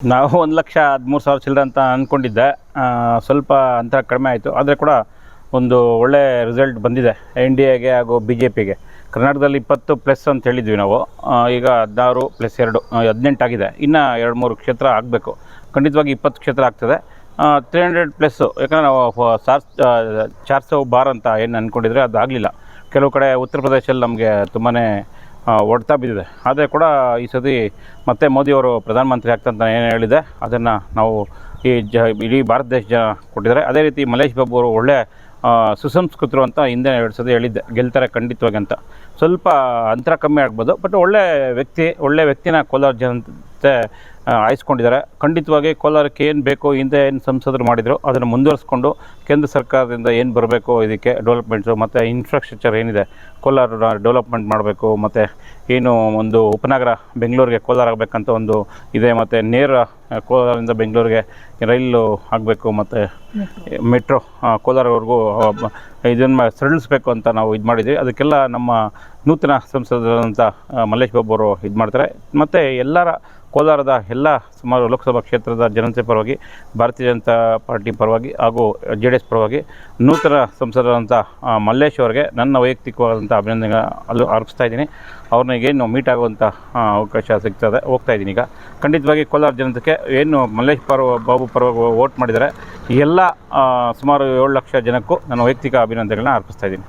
ನಾವು ಒಂದು ಲಕ್ಷ ಹದಿಮೂರು ಸಾವಿರ ಚಿಲ್ಲರೆ ಅಂತ ಅಂದ್ಕೊಂಡಿದ್ದೆ ಸ್ವಲ್ಪ ಅಂತರ ಕಡಿಮೆ ಆಯಿತು. ಆದರೆ ಕೂಡ ಒಂದು ಒಳ್ಳೆ ರಿಸಲ್ಟ್ ಬಂದಿದೆ ಎನ್ ಡಿ ಎಗೆ ಹಾಗೂ ಬಿ ಜೆ ಪಿಗೆ. ಕರ್ನಾಟಕದಲ್ಲಿ ಇಪ್ಪತ್ತು ಪ್ಲಸ್ ಅಂತ ಹೇಳಿದ್ವಿ ನಾವು. ಈಗ ಹದಿನಾರು ಪ್ಲಸ್ ಎರಡು ಹದಿನೆಂಟು ಆಗಿದೆ. ಇನ್ನು ಎರಡು ಮೂರು ಕ್ಷೇತ್ರ ಆಗಬೇಕು. ಖಂಡಿತವಾಗಿ ಇಪ್ಪತ್ತು ಕ್ಷೇತ್ರ ಆಗ್ತದೆ. ತ್ರೀ ಹಂಡ್ರೆಡ್ ಪ್ಲಸ್ಸು ಯಾಕಂದರೆ ನಾವು ಸಾರ್ ಚಾರ್ ಸೌ ಬಾರ್ ಅಂತ ಏನು ಅಂದ್ಕೊಂಡಿದ್ರೆ ಅದು ಆಗಲಿಲ್ಲ ಕೆಲವು ಕಡೆ ಉತ್ತರ ಪ್ರದೇಶದಲ್ಲಿ ನಮಗೆ ತುಂಬಾ ಹೊಡ್ತಾ ಬಿದ್ದಿದೆ. ಆದರೆ ಕೂಡ ಈ ಸತಿ ಮತ್ತೆ ಮೋದಿಯವರು ಪ್ರಧಾನಮಂತ್ರಿ ಆಗ್ತಂತ ಏನು ಹೇಳಿದೆ, ಅದನ್ನು ನಾವು ಈ ಜ, ಇಡೀ ಭಾರತ ದೇಶ ಜನ ಕೊಟ್ಟಿದ್ದಾರೆ. ಅದೇ ರೀತಿ ಮಲೇಶ್ ಬಾಬು ಅವರು ಒಳ್ಳೆ ಸುಸಂಸ್ಕೃತರು ಅಂತ ಹಿಂದೆ ಎರಡು ಸತಿ ಹೇಳಿದ್ದೆ, ಗೆಲ್ತಾರೆ ಖಂಡಿತವಾಗಿ ಅಂತ. ಸ್ವಲ್ಪ ಅಂತರ ಕಮ್ಮಿ ಆಗ್ಬೋದು, ಬಟ್ ಒಳ್ಳೆ ವ್ಯಕ್ತಿ, ಒಳ್ಳೆ ವ್ಯಕ್ತಿನ ಕೋಲಾರ ಜನತೆ ಆ, ಆಯ್ಸ್ಕೊಂಡಿದ್ದಾರೆ. ಖಂಡಿತವಾಗಿ ಕೋಲಾರಕ್ಕೆ ಏನು ಬೇಕೋ ಹಿಂದೆ ಏನು ಸಂಸದರು ಮಾಡಿದರು ಅದನ್ನು ಮುಂದುವರಿಸ್ಕೊಂಡು ಕೇಂದ್ರ ಸರ್ಕಾರದಿಂದ ಏನು ಬರಬೇಕು ಇದಕ್ಕೆ ಡೆವಲಪ್ಮೆಂಟ್ಸು ಮತ್ತು ಇನ್ಫ್ರಾಸ್ಟ್ರಕ್ಚರ್ ಏನಿದೆ ಕೋಲಾರ ಡೆವಲಪ್ಮೆಂಟ್ ಮಾಡಬೇಕು ಮತ್ತು ಏನು ಒಂದು ಉಪನಗರ ಬೆಂಗಳೂರಿಗೆ ಕೋಲಾರ ಆಗಬೇಕಂತ ಒಂದು ಇದೆ ಮತ್ತು ನೇರ ಕೋಲಾರದಿಂದ ಬೆಂಗಳೂರಿಗೆ ರೈಲು ಆಗಬೇಕು ಮತ್ತು ಮೆಟ್ರೋ ಕೋಲಾರವರೆಗೂ ಇದನ್ನು ಸರಳಿಸ್ಬೇಕು ಅಂತ ನಾವು ಇದು ಮಾಡಿದ್ವಿ. ಅದಕ್ಕೆಲ್ಲ ನಮ್ಮ ನೂತನ ಸಂಸದರಾದಂಥ ಮಲ್ಲೇಶ್ ಬಾಬು ಅವರು ಇದು ಮಾಡ್ತಾರೆ. ಮತ್ತು ಎಲ್ಲರ ಕೋಲಾರದ ಎಲ್ಲ ಸುಮಾರು ಲೋಕಸಭಾ ಕ್ಷೇತ್ರದ ಜನತೆ ಪರವಾಗಿ, ಭಾರತೀಯ ಜನತಾ ಪಾರ್ಟಿ ಪರವಾಗಿ ಹಾಗೂ ಜೆ ಡಿ ಎಸ್ ಪರವಾಗಿ ನೂತನ ಸಂಸದರಾದಂಥ ಮಲ್ಲೇಶ್ ಅವರಿಗೆ ನನ್ನ ವೈಯಕ್ತಿಕವಾದಂಥ ಅಭಿನಂದನೆ ಅಲ್ಲೂ ಅರ್ಪಿಸ್ತಾ ಇದ್ದೀನಿ. ಅವ್ರನ್ನ ಏನು ಮೀಟ್ ಆಗುವಂಥ ಅವಕಾಶ ಸಿಗ್ತದೆ. ಹೋಗ್ತಾ ಇದ್ದೀನಿ ಈಗ. ಖಂಡಿತವಾಗಿ ಕೋಲಾರ ಜನತೆಗೆ ಏನು ಮಲ್ಲೇಶ್ ಪರ, ಬಾಬು ಪರವಾಗಿ ವೋಟ್ ಮಾಡಿದ್ದಾರೆ ಎಲ್ಲ ಸುಮಾರು ಏಳು ಲಕ್ಷ ಜನಕ್ಕೂ ನನ್ನ ವೈಯಕ್ತಿಕ ಅಭಿನಂದನೆಗಳನ್ನ ಅರ್ಪಿಸ್ತಾ ಇದ್ದೀನಿ.